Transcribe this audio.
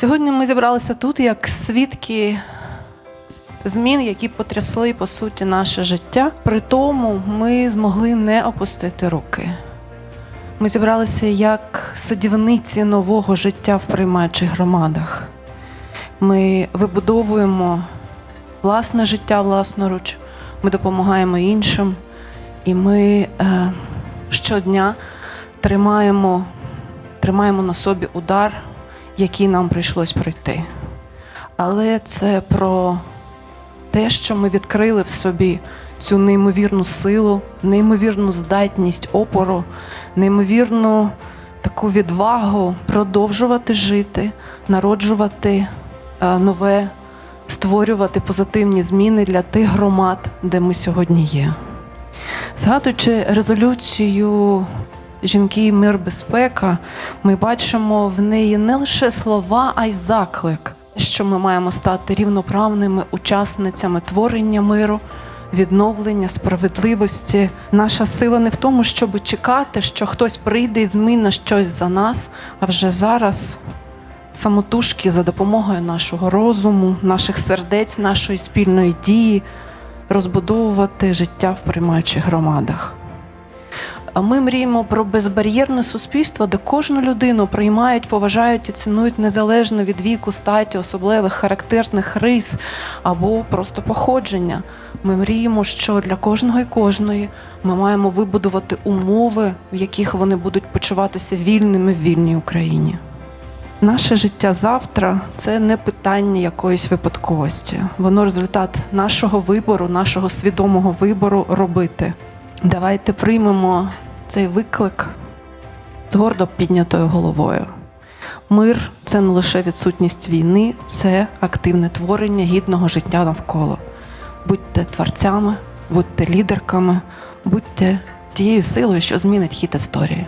Сьогодні ми зібралися тут як свідки змін, які потрясли по суті наше життя. При тому ми змогли не опустити руки. Ми зібралися як садівниці нового життя в приймаючих громадах. Ми вибудовуємо власне життя власноруч, ми допомагаємо іншим, і ми е, щодня тримаємо, тримаємо на собі удар, який нам прийшлось пройти. Але це про те, що ми відкрили в собі цю неймовірну силу, неймовірну здатність опору, неймовірну таку відвагу продовжувати жити, народжувати е, нове, створювати позитивні зміни для тих громад, де ми сьогодні є. Згадуючи резолюцію Жінки, мир, безпека, ми бачимо в неї не лише слова, а й заклик, що ми маємо стати рівноправними учасницями творення миру, відновлення, справедливості. Наша сила не в тому, щоб чекати, що хтось прийде і зміни щось за нас, а вже зараз самотужки за допомогою нашого розуму, наших сердець, нашої спільної дії розбудовувати життя в приймаючих громадах. Ми мріємо про безбар'єрне суспільство, де кожну людину приймають, поважають і цінують незалежно від віку, статі, особливих характерних рис або просто походження. Ми мріємо, що для кожного і кожної ми маємо вибудувати умови, в яких вони будуть почуватися вільними в вільній Україні. Наше життя завтра це не питання якоїсь випадковості. Воно результат нашого вибору, нашого свідомого вибору робити. Давайте приймемо цей виклик з гордо піднятою головою. Мир це не лише відсутність війни, це активне творення гідного життя навколо. Будьте творцями, будьте лідерками, будьте тією силою, що змінить хід історії.